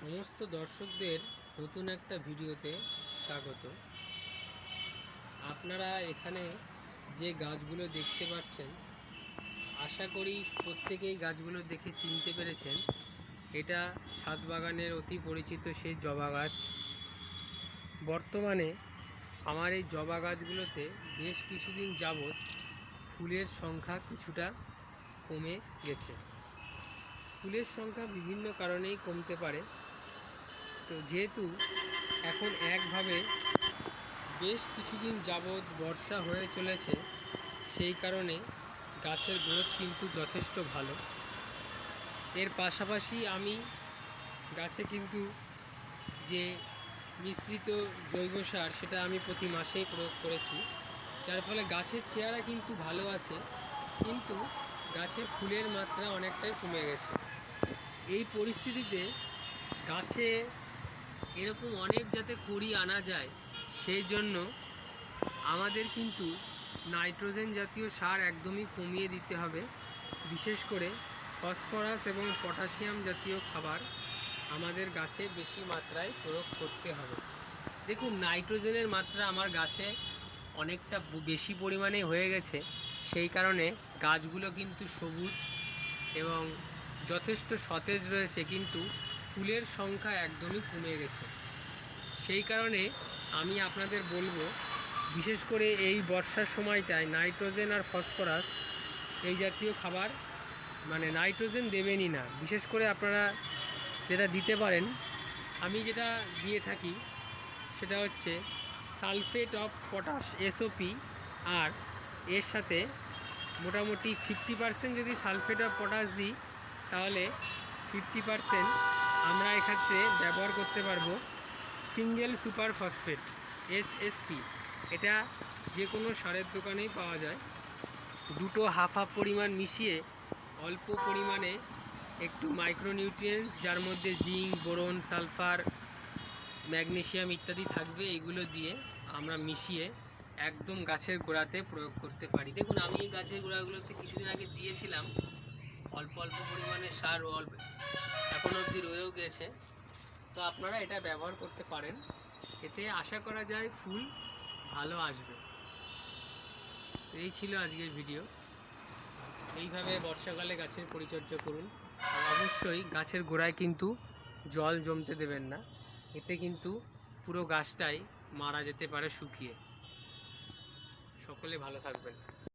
সমস্ত দর্শকদের নতুন একটা ভিডিওতে স্বাগত। আপনারা এখানে যে গাছগুলো দেখতে পাচ্ছেন, আশা করি প্রত্যেকেই গাছগুলো দেখে চিনতে পেরেছেন। এটা ছাদ বাগানের অতি পরিচিত সেই জবা গাছ। বর্তমানে আমার এই জবা গাছগুলোতে বেশ কিছুদিন যাবৎ ফুলের সংখ্যা কিছুটা কমে গেছে। ফুলের সংখ্যা বিভিন্ন কারণেই কমতে পারে। তো যেহেতু এখন একভাবে বেশ কিছুদিন যাবৎ বর্ষা হয়ে চলেছে, সেই কারণে গাছের গ্রোথ কিন্তু যথেষ্ট ভালো। এর পাশাপাশি আমি গাছে কিন্তু যে মিশ্রিত জৈব সার সেটা আমি প্রতি মাসেই প্রয়োগ করেছি, যার ফলে গাছের চেহারা কিন্তু ভালো আছে, কিন্তু গাছে ফুলের মাত্রা অনেকটাই কমে গেছে। এই পরিস্থিতিতে গাছে এরকম অনেক যাতে করি আনা যায়, সেই জন্য আমাদের কিন্তু নাইট্রোজেন জাতীয় সার একদমই কমিয়ে দিতে হবে। বিশেষ করে ফসফরাস এবং পটাশিয়াম জাতীয় খাবার আমাদের গাছে বেশি মাত্রায় প্রয়োগ করতে হবে। দেখুন, নাইট্রোজেনের মাত্রা আমার গাছে অনেকটা বেশি পরিমাণে হয়ে গেছে। সেই কারণে গাছগুলো কিন্তু সবুজ এবং যথেষ্ট সতেজ রয়েছে, কিন্তু ফুলের সংখ্যা একদমই কমে গেছে। সেই কারণে আমি আপনাদের বলব, বিশেষ করে এই বর্ষার সময়টায় নাইট্রোজেন আর ফসফরাস এই জাতীয় খাবার মানে নাইট্রোজেন দেবেনই না। বিশেষ করে আপনারা যেটা দিতে পারেন, আমি যেটা দিয়ে থাকি সেটা হচ্ছে সালফেট অফ পটাশ এসওপি আর এর সাথে মোটামুটি ফিফটি পার্সেন্ট যদি সালফেট অফ পটাশ দিই তাহলে ফিফটি পার্সেন্ট আমরা এক্ষেত্রে ব্যবহার করতে পারব সিঙ্গেল সুপার ফসফেট এসএসপি এটা যে কোনো সারের দোকানেই পাওয়া যায়। দুটো হাফ হাফ পরিমাণ মিশিয়ে অল্প পরিমাণে একটু মাইক্রোনিউট্রিয়েন্টস, যার মধ্যে জিঙ্ক, বোরন, সালফার, ম্যাগনেশিয়াম ইত্যাদি থাকবে, এগুলো দিয়ে আমরা মিশিয়ে একদম গাছের গোড়াতে প্রয়োগ করতে পারি। দেখুন, আমি এই গাছের গোড়াগুলোতে কিছুদিন আগে দিয়েছিলাম। অল্প অল্প পরিমাণে সার অল্প এখন অবধি রয়েও গেছে। তো আপনারা এটা ব্যবহার করতে পারেন। এতে আশা করা যায় ফুল ভালো আসবে। তো এই ছিল আজকের ভিডিও। এইভাবে বর্ষাকালে গাছের পরিচর্যা করুন। আর অবশ্যই গাছের গোড়ায় কিন্তু জল জমতে দেবেন না। এতে কিন্তু পুরো গাছটাই মারা যেতে পারে শুকিয়ে। সকলে ভালো থাকবেন।